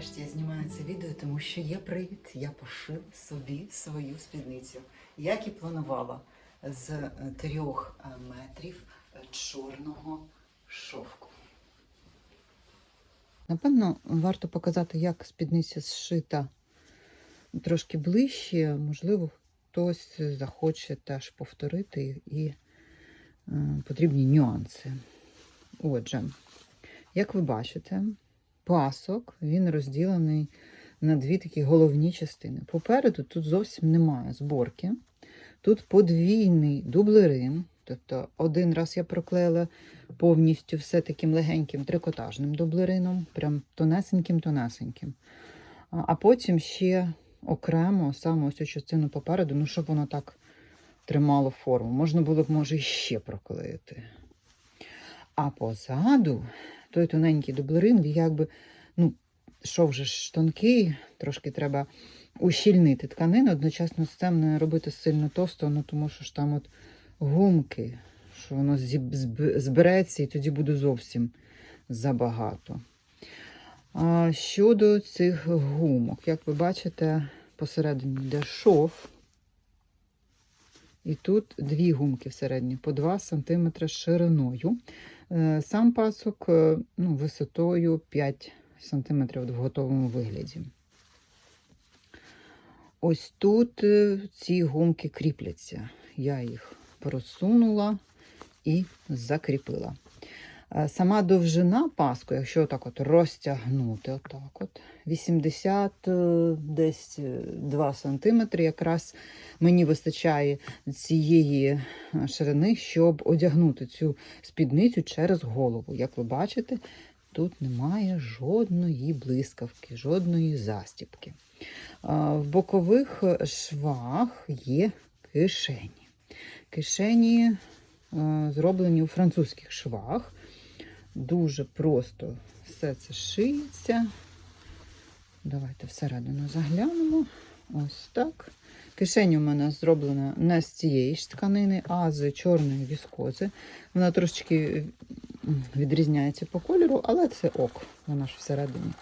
Нарешті я знімаю це відео, тому що є привід. Я пошила собі свою спідницю, як і планувала, з е, трьох е, метрів чорного шовку. Напевно, варто показати, як спідниця зшита трошки ближче. Можливо, хтось захоче теж повторити і е, потрібні нюанси. Отже, як ви бачите, пасок він розділений на дві такі головні частини. Попереду тут зовсім немає зборки. Тут подвійний дублерин. Тобто один раз я проклеїла повністю все таким легеньким трикотажним дублерином, прям тонесеньким-тонесеньким. А потім ще окремо саме ось цю частину попереду, ну щоб воно так тримало форму. Можна було б, може, ще проклеїти. А позаду той тоненький дублерин, він якби, ну, шов вже ж тонкий, трошки треба ущільнити тканину, одночасно з цим не робити сильно товсто, ну тому що ж там от гумки, що воно збереться і тоді буде зовсім забагато. А щодо цих гумок, як ви бачите, посередині йде шов. І тут дві гумки всередині по 2 см шириною. Е, Сам пасок е, ну, висотою 5 см в готовому вигляді. Ось тут е, ці гумки кріпляться. Я їх просунула і закріпила. Е, Сама довжина паску, якщо отак от розтягнути, отак от, 80 е, десь е, 2 см, якраз мені вистачає цієї е, ширини, щоб одягнути цю спідницю через голову. Як ви бачите, тут немає жодної блискавки, жодної застіпки. В бокових швах є кишені. Кишені е, зроблені у французьких швах. Дуже просто все це шиється. Давайте всередину заглянемо. Ось так. Кишень у мене зроблена не з цієї ж тканини, а з чорної віскози. Вона трошечки відрізняється по кольору, але це ок, вона ж всередині.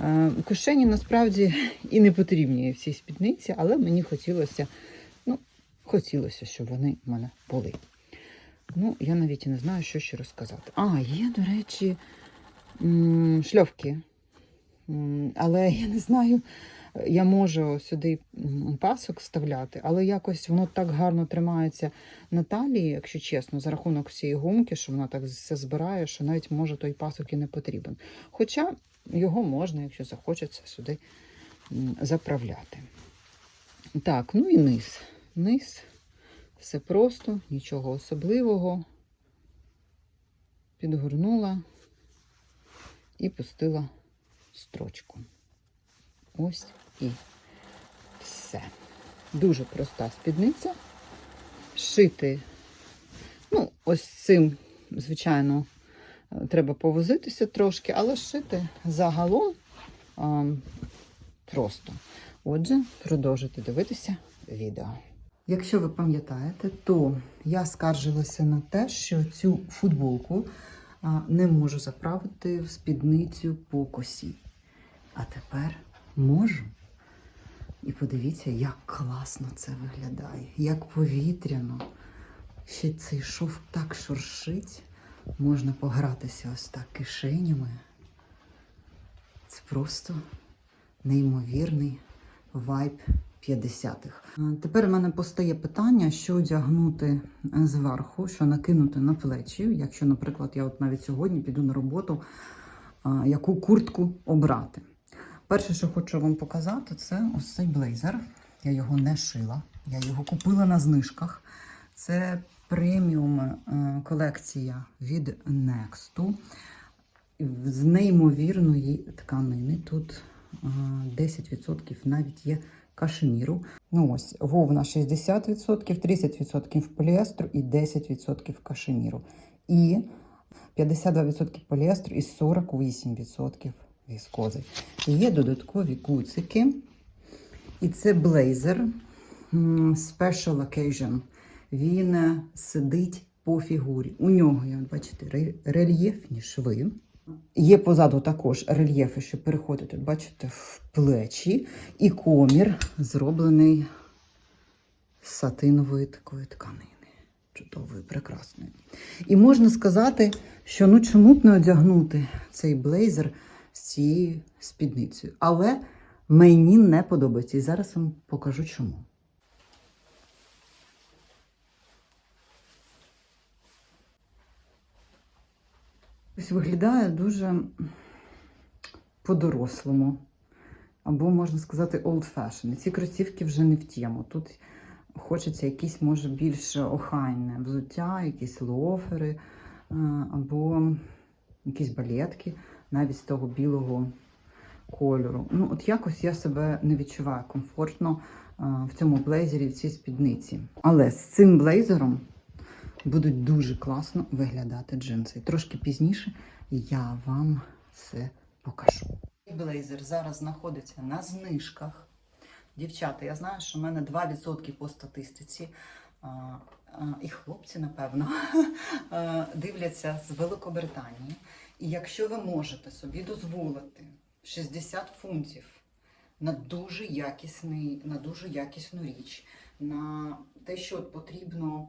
Е, Кишені насправді і не потрібні в цій спідниці, але мені хотілося, ну, хотілося, щоб вони в мене були. Ну, я навіть і не знаю, що ще розказати. А, є, до речі, шльовки. Але я не знаю, я можу сюди пасок вставляти, але якось воно так гарно тримається на талії, якщо чесно, за рахунок всієї гумки, що вона так все збирає, що навіть може той пасок і не потрібен. Хоча його можна, якщо захочеться, сюди заправляти. Так, ну і низ. Низ. Все просто, нічого особливого. Підгорнула і пустила строчку. Ось і все. Дуже проста спідниця. Шити, ну, ось цим, звичайно, треба повозитися трошки, але шити загалом а, просто. Отже, продовжуйте дивитися відео. Якщо ви пам'ятаєте, то я скаржилася на те, що цю футболку не можу заправити в спідницю по косі. А тепер можу. І подивіться, як класно це виглядає, як повітряно. Ще цей шов так шуршить. Можна погратися ось так кишенями. Це просто неймовірний вайб 50-х. Тепер у мене постає питання, що одягнути зверху, що накинути на плечі. Якщо, наприклад, я от навіть сьогодні піду на роботу, яку куртку обрати. Перше, що хочу вам показати, це ось цей блейзер. Я його не шила, я його купила на знижках. Це преміум е, колекція від Next з неймовірної тканини. Тут е, 10% навіть є кашеміру. Ну ось, вовна 60%, 30% поліестру і 10% кашеміру. І 52% поліестру і 48% віскози. Є додаткові куцики. І це блейзер Special Occasion. Він е, сидить по фігурі. У нього, як бачите, рельєфні шви. Є позаду також рельєфи, що переходить, от бачите, в плечі. І комір зроблений з сатинової такої тканини. Чудової, прекрасної. І можна сказати, що ну чому б не одягнути цей блейзер з цією спідницею. Але мені не подобається. І зараз вам покажу чому. Ось виглядає дуже по-дорослому. Або, можна сказати, old fashion. Ці кросівки вже не в тему. Тут хочеться якісь, може, більш охайне взуття, якісь лофери, е, або якісь балетки, навіть з того білого кольору. Ну, от якось я себе не відчуваю комфортно е, в цьому блейзері, в цій спідниці. Але з цим блейзером будуть дуже класно виглядати джинси. Трошки пізніше я вам це покажу. Блейзер зараз знаходиться на знижках. Дівчата, я знаю, що в мене 2% по статистиці. І хлопці, напевно, дивляться з Великобританії. І якщо ви можете собі дозволити 60 фунтів на дуже якісний, на дуже якісну річ, на те, що потрібно,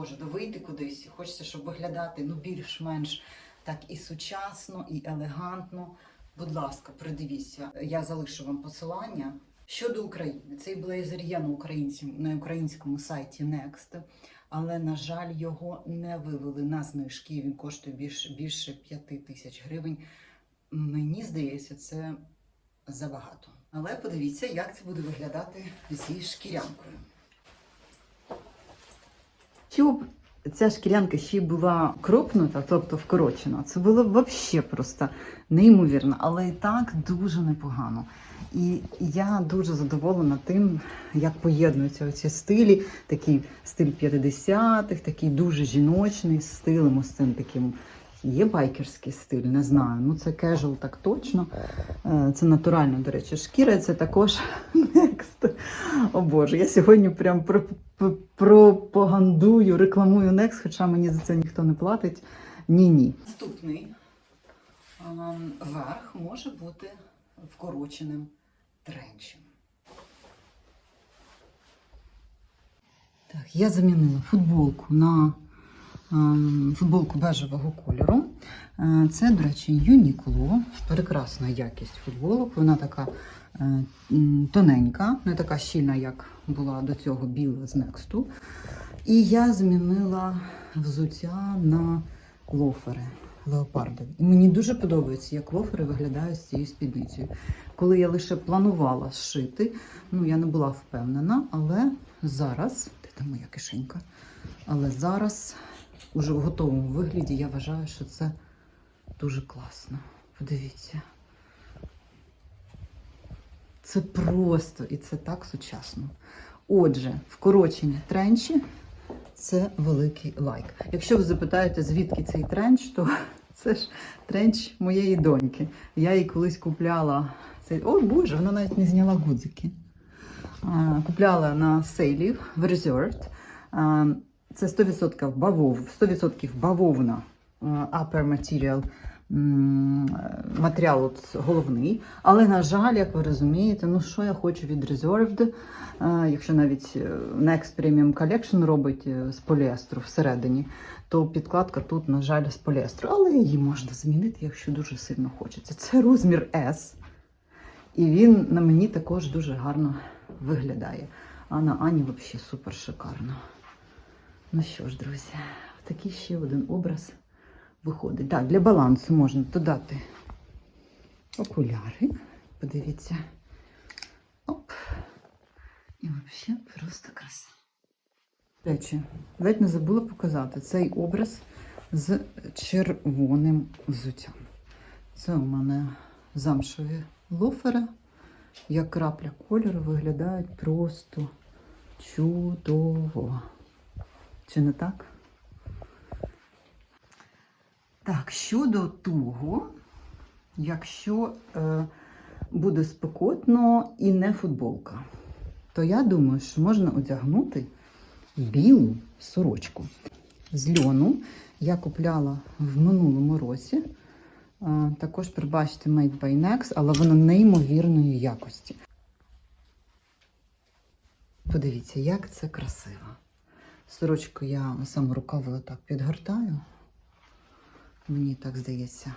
Боже, да вийти кудись, хочеться, щоб виглядати ну, більш-менш так і сучасно, і елегантно. Будь ласка, придивіться, я залишу вам посилання. Щодо України, цей блейзер є на, українці, на українському сайті Next, але, на жаль, його не вивели на знижки. Він коштує більше, більше 5 тисяч гривень. Мені здається, це забагато. Але подивіться, як це буде виглядати зі шкірянкою. Щоб ця шкірянка ще була кропнута, тобто вкорочена, це було б взагалі просто неймовірно, але і так дуже непогано. І я дуже задоволена тим, як поєднуються оці стилі, такий стиль 50-х, такий дуже жіночний стиль, цим таким. Є байкерський стиль, не знаю. Ну це кежуал так точно. Е, Це натурально, до речі, шкіра. Це також Next. О Боже, я сьогодні прям про- про- пропагандую, рекламую Next, хоча мені за це ніхто не платить. Ні-ні. Наступний ем, верх може бути вкороченим тренчем. Так, я замінила футболку на футболку бежевого кольору. Е, Це, до речі, Uniqlo. Прекрасна якість футболок. Вона така е, тоненька, не така щільна, як була до цього біла з Нексту. І я змінила взуття на лофери леопардові. І мені дуже подобається, як лофери виглядають з цією спідницею. Коли я лише планувала зшити, ну я не була впевнена, але зараз, де там моя кишенька? Але зараз, уже в готовому вигляді, я вважаю, що це дуже класно. Подивіться. Це просто і це так сучасно. Отже, вкорочені тренчі це великий лайк. Якщо ви запитаєте, звідки цей тренч, то це ж тренч моєї доньки. Я їй колись купляла цей. О Боже, вона навіть не зняла гудзики. Купляла на сейлі в Reserved. Це 100% бавов, 100% бавовна а, upper material. Матеріал от головний, але на жаль, як ви розумієте, ну що я хочу від Reserved, е, якщо навіть е, Next Premium Collection робить е, з поліестру всередині, то підкладка тут, на жаль, з поліестру, але її можна змінити, якщо дуже сильно хочеться. Це розмір S, і він на мені також дуже гарно виглядає. А на Ані взагалі супер шикарно. Ну що ж, друзі, такий ще один образ виходить. Так, для балансу можна додати окуляри. Подивіться. Оп. І взагалі просто краса. До речі, ледь не забула показати цей образ з червоним взуттям. Це у мене замшові лофери, як крапля кольору, виглядають просто чудово. Чи не так? Так, щодо того, якщо е, буде спекотно і не футболка, то я думаю, що можна одягнути білу сорочку. З льону я купляла в минулому році. Е, Також прибачте Made by Next, але воно неймовірної якості. Подивіться, як це красиво. Сорочку я саме рукави отак підгортаю. Мені так здається,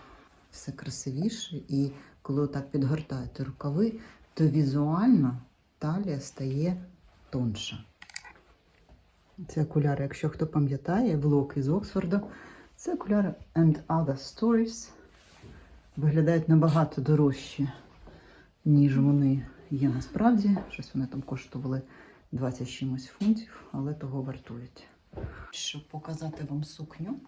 все красивіше. І коли отак підгортаєте рукави, то візуально талія стає тонша. Це окуляри, якщо хто пам'ятає, влог із Оксфорду. Це окуляри And Other Stories. Виглядають набагато дорожчі, ніж вони є насправді. Щось вони там коштували 20 чимось фунтів, але того вартують. Щоб показати вам сукню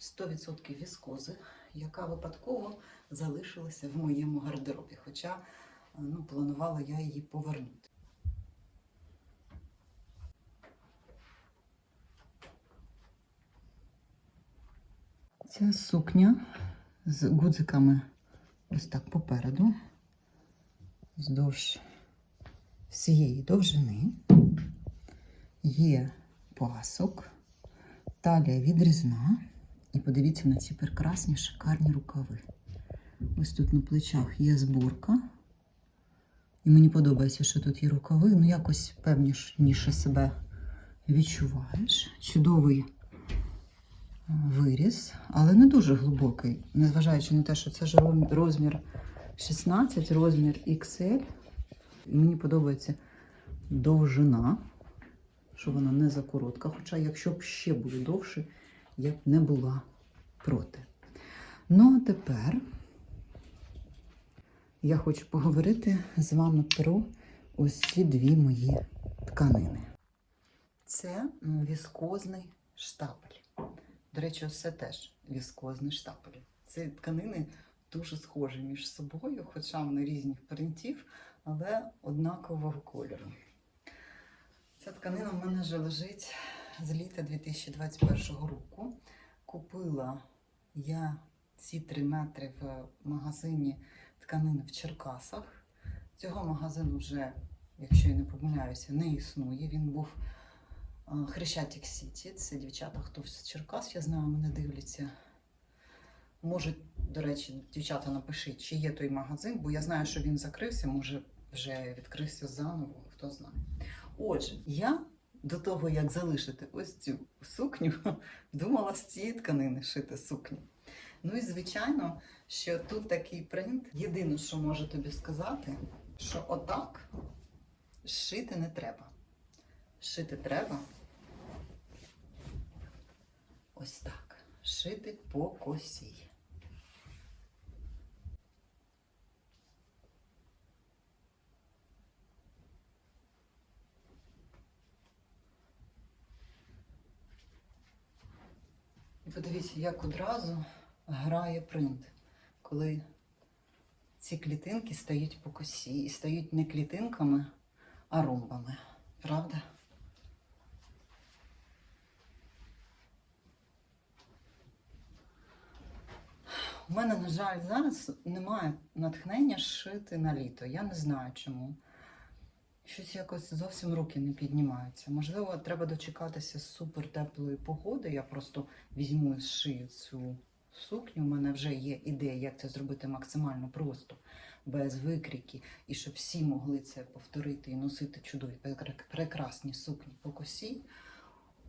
100% віскози, яка випадково залишилася в моєму гардеробі. Хоча ну, планувала я її повернути. Ця сукня з гудзиками ось так попереду, вздовж всієї довжини. Є пасок, талія відрізна. І подивіться на ці прекрасні шикарні рукави. Ось тут на плечах є зборка. І мені подобається, що тут є рукави. Ну, якось певніше себе відчуваєш. Чудовий виріс, але не дуже глибокий, незважаючи на те, що це ж розмір 16, розмір XL. І мені подобається довжина, що вона не закоротка. Хоча, якщо б ще було довше, я б не була проти. Ну, а тепер я хочу поговорити з вами про ось ці дві мої тканини. Це віскозний штапель. До речі, все теж віскозний штапель. Ці тканини дуже схожі між собою, хоча вони різних принтів, але однакового кольору. Ця тканина в мене вже лежить з літа 2021 року. Купила я ці 3 метри в магазині тканини в Черкасах. Цього магазину вже, якщо я не помиляюся, не існує. Він був а, Хрещатик Сіті. Це дівчата, хто з Черкас, я знаю, мене дивляться. Може, до речі, дівчата напишіть, чи є той магазин, бо я знаю, що він закрився, може вже відкрився заново, хто знає. Отже, я до того, як залишити ось цю сукню, думала з цієї тканини шити сукню. Ну і звичайно, що тут такий принт. Єдине, що можу тобі сказати, що отак шити не треба. Шити треба ось так. Шити по косі. І подивіться, як одразу грає принт, коли ці клітинки стають по косі і стають не клітинками, а ромбами. Правда? У мене, на жаль, зараз немає натхнення шити на літо. Я не знаю чому. Щось якось зовсім руки не піднімаються. Можливо, треба дочекатися супер теплої погоди. Я просто візьму і зшию цю сукню. У мене вже є ідея, як це зробити максимально просто, без викрики, і щоб всі могли це повторити і носити чудові прекрасні сукні по косі.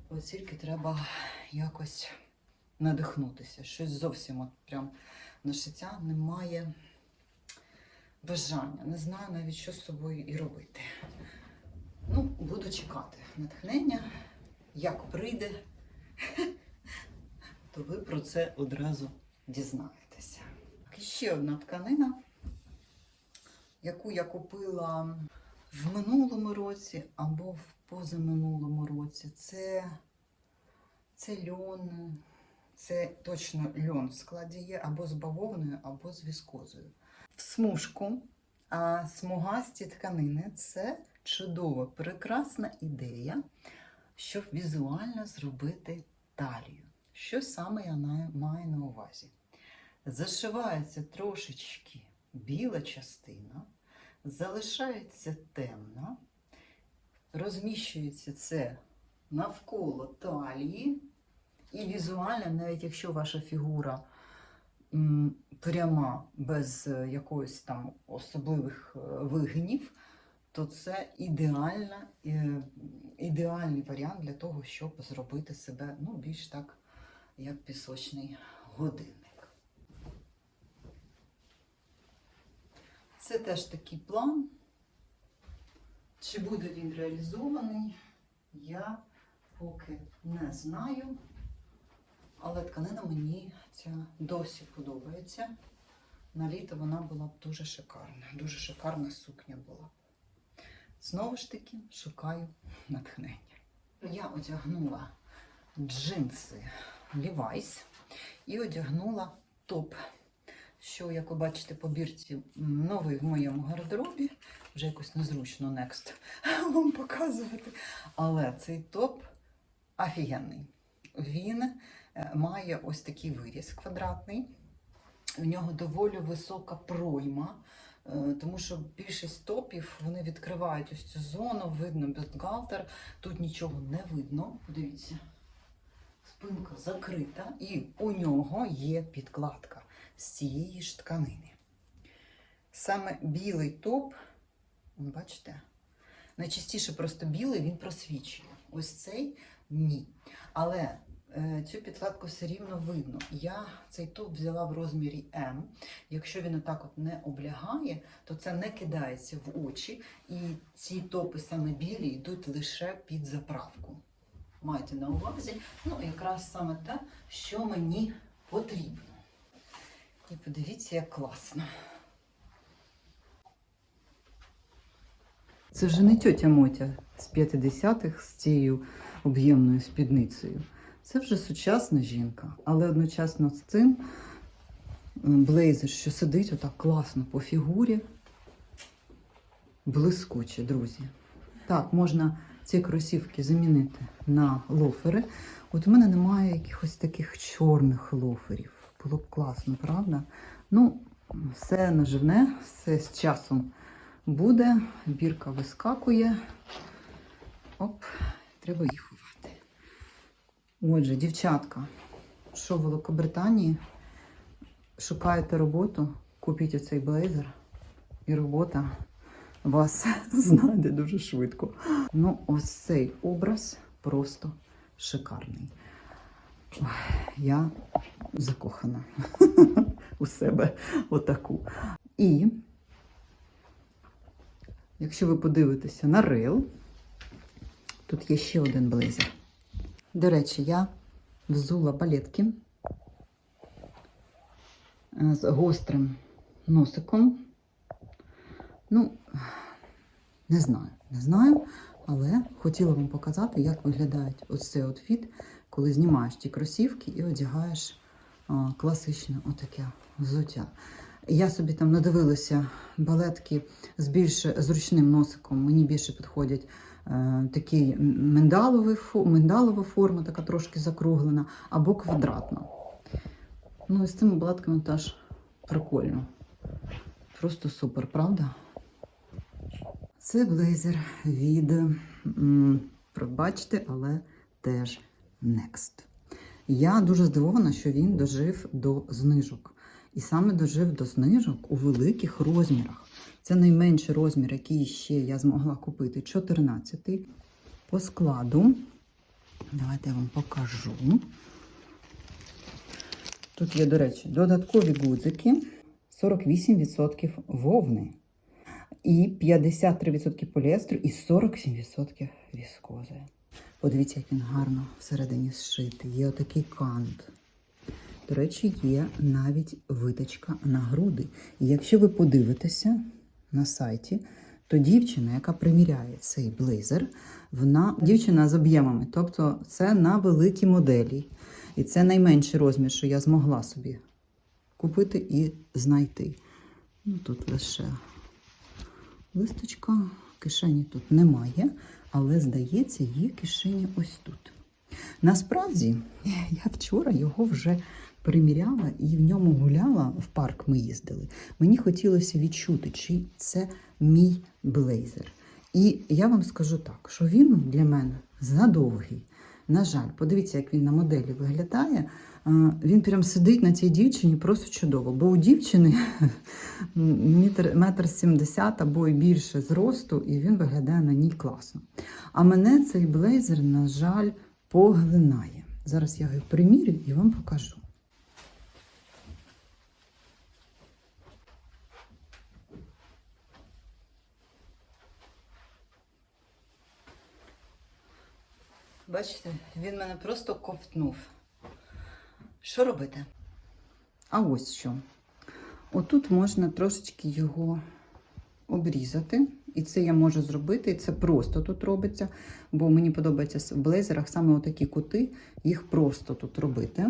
От тільки треба якось надихнутися. Щось зовсім от прям на шиття немає бажання. Не знаю навіть, що з собою і робити. Ну, буду чекати натхнення. Як прийде, то ви про це одразу дізнаєтеся. Ще одна тканина, яку я купила в минулому році або в позаминулому році. Це, це льон. Це точно льон в складі є або з бавовною, або з віскозою. В смужку, а смугасті тканини це чудова, прекрасна ідея, щоб візуально зробити талію. Що саме я маю на увазі? Зашивається трошечки біла частина, залишається темна, розміщується це навколо талії. І візуально, навіть якщо ваша фігура пряма, без е, якоїсь там особливих е, вигинів, то це ідеальна, е, ідеальний варіант для того, щоб зробити себе ну, більш так, як пісочний годинник. Це теж такий план. Чи буде він реалізований, я поки не знаю. Але тканина мені ця досі подобається. На літо вона була б дуже шикарна. Дуже шикарна сукня була. Знову ж таки, шукаю натхнення. Я одягнула джинси Levi's і одягнула топ, що, як ви бачите, по бірці новий в моєму гардеробі. Вже якось незручно next вам показувати. Але цей топ офігенний. Він має ось такий виріз квадратний. У нього доволі висока пройма, е, тому що більшість топів вони відкривають ось цю зону, видно бюстгальтер. Тут нічого не видно. Подивіться, спинка закрита, і у нього є підкладка з цієї ж тканини. Саме білий топ, бачите, найчастіше просто білий він просвічує. Ось цей ні. Але е, цю підкладку все рівно видно. Я цей топ взяла в розмірі М. Якщо він отак от не облягає, то це не кидається в очі. І ці топи саме білі йдуть лише під заправку. Майте на увазі, ну якраз саме те, що мені потрібно. І подивіться, як класно. Це вже не тьотя Мотя з 50-х з цією об'ємною спідницею. Це вже сучасна жінка, але одночасно з цим блейзер, що сидить отак класно по фігурі, блискуче, друзі. Так, можна ці кросівки замінити на лофери. От у мене немає якихось таких чорних лоферів. Було б класно, правда? Ну, все наживне, все з часом буде. Бірка вискакує. Оп, треба їх ховати. Отже, дівчатка, що в Великобританії, шукаєте роботу, купіть оцей блейзер, і робота вас знайде дуже швидко. Ну, ось цей образ просто шикарний. Я закохана у себе отаку. І якщо ви подивитеся на рил, тут є ще один блейзер. До речі, я взула балетки е, з гострим носиком. Ну, не знаю, не знаю, але хотіла вам показати, як виглядає ось цей outfit, коли знімаєш ті кросівки і одягаєш а, класичне отаке взуття. Я собі там надивилася балетки з більш зручним носиком. Мені більше підходять такий миндаловий, миндалова форма, така трошки закруглена, або квадратна. Ну і з цими балетками теж прикольно. Просто супер, правда? Це блейзер від, пробачте, але теж Next. Я дуже здивована, що він дожив до знижок. І саме дожив до знижок у великих розмірах. Це найменший розмір, який ще я змогла купити 14 по складу. Давайте я вам покажу. Тут є, до речі, додаткові гудзики, 48% вовни, і 53% поліестру, і 47% віскози. Подивіться, як він гарно всередині зшитий. Є отакий кант. До речі, є навіть виточка на груди. І якщо ви подивитеся на сайті, то дівчина, яка приміряє цей блейзер, вона дівчина з об'ємами, тобто це на великій моделі. І це найменший розмір, що я змогла собі купити і знайти. Ну, тут лише листочка, кишені тут немає, але, здається, є кишені ось тут. Насправді, я вчора його вже приміряла і в ньому гуляла, в парк ми їздили. Мені хотілося відчути, чи це мій блейзер. І я вам скажу так, що він для мене задовгий. На жаль, подивіться, як він на моделі виглядає. Він прям сидить на цій дівчині просто чудово. Бо у дівчини метр, сімдесят або і більше зросту, і він виглядає на ній класно. А мене цей блейзер, на жаль, поглинає. Зараз я його примірю і вам покажу. Бачите, він мене просто ковтнув. Що робити? А ось що. Отут можна трошечки його обрізати. І це я можу зробити, і це просто тут робиться, бо мені подобається в блейзерах саме отакі кути, їх просто тут робити.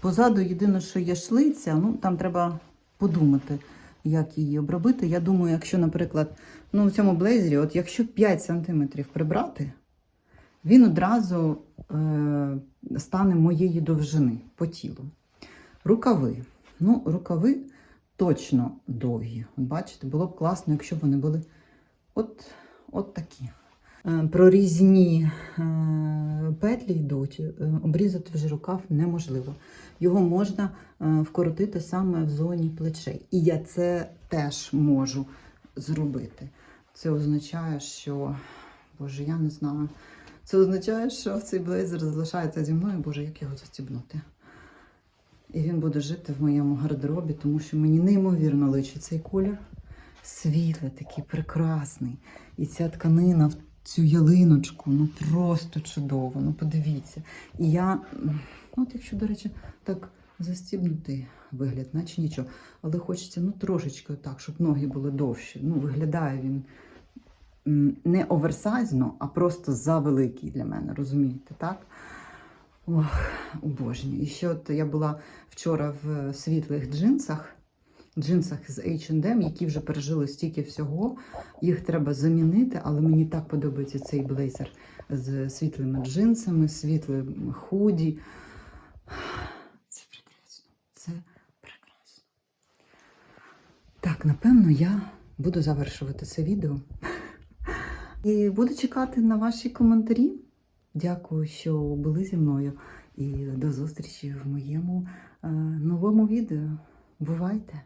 Позаду єдине, що є шлиця, ну там треба подумати, як її обробити. Я думаю, якщо, наприклад, ну в цьому блейзері, от якщо 5 см прибрати, він одразу е, стане моєї довжини по тілу. Рукави. Ну, рукави точно довгі. Бачите, було б класно, якщо б вони були от, от такі. Е, Прорізні е, петлі йдуть, е, обрізати вже рукав неможливо. Його можна вкоротити саме в зоні плечей. І я це теж можу зробити. Це означає, що, боже, я не знаю. Це означає, що цей блейзер залишається зі мною, боже, як його застібнути. І він буде жити в моєму гардеробі, тому що мені неймовірно личить цей колір. Світлий, такий прекрасний. І ця тканина в цю ялиночку, ну просто чудово. Ну подивіться. І я, от якщо, до речі, так застібнути вигляд, наче нічого. Але хочеться ну трошечки так, щоб ноги були довші. Ну, виглядає він не оверсайзно, а просто завеликий для мене, розумієте, так? Ох, обожнюю. І ще от я була вчора в світлих джинсах, джинсах з H&M, які вже пережили стільки всього. Їх треба замінити, але мені так подобається цей блейзер з світлими джинсами, світлим худі. Це прекрасно. Це прекрасно. Так, напевно, я буду завершувати це відео. І буду чекати на ваші коментарі. Дякую, що були зі мною. І до зустрічі в моєму е, новому відео. Бувайте!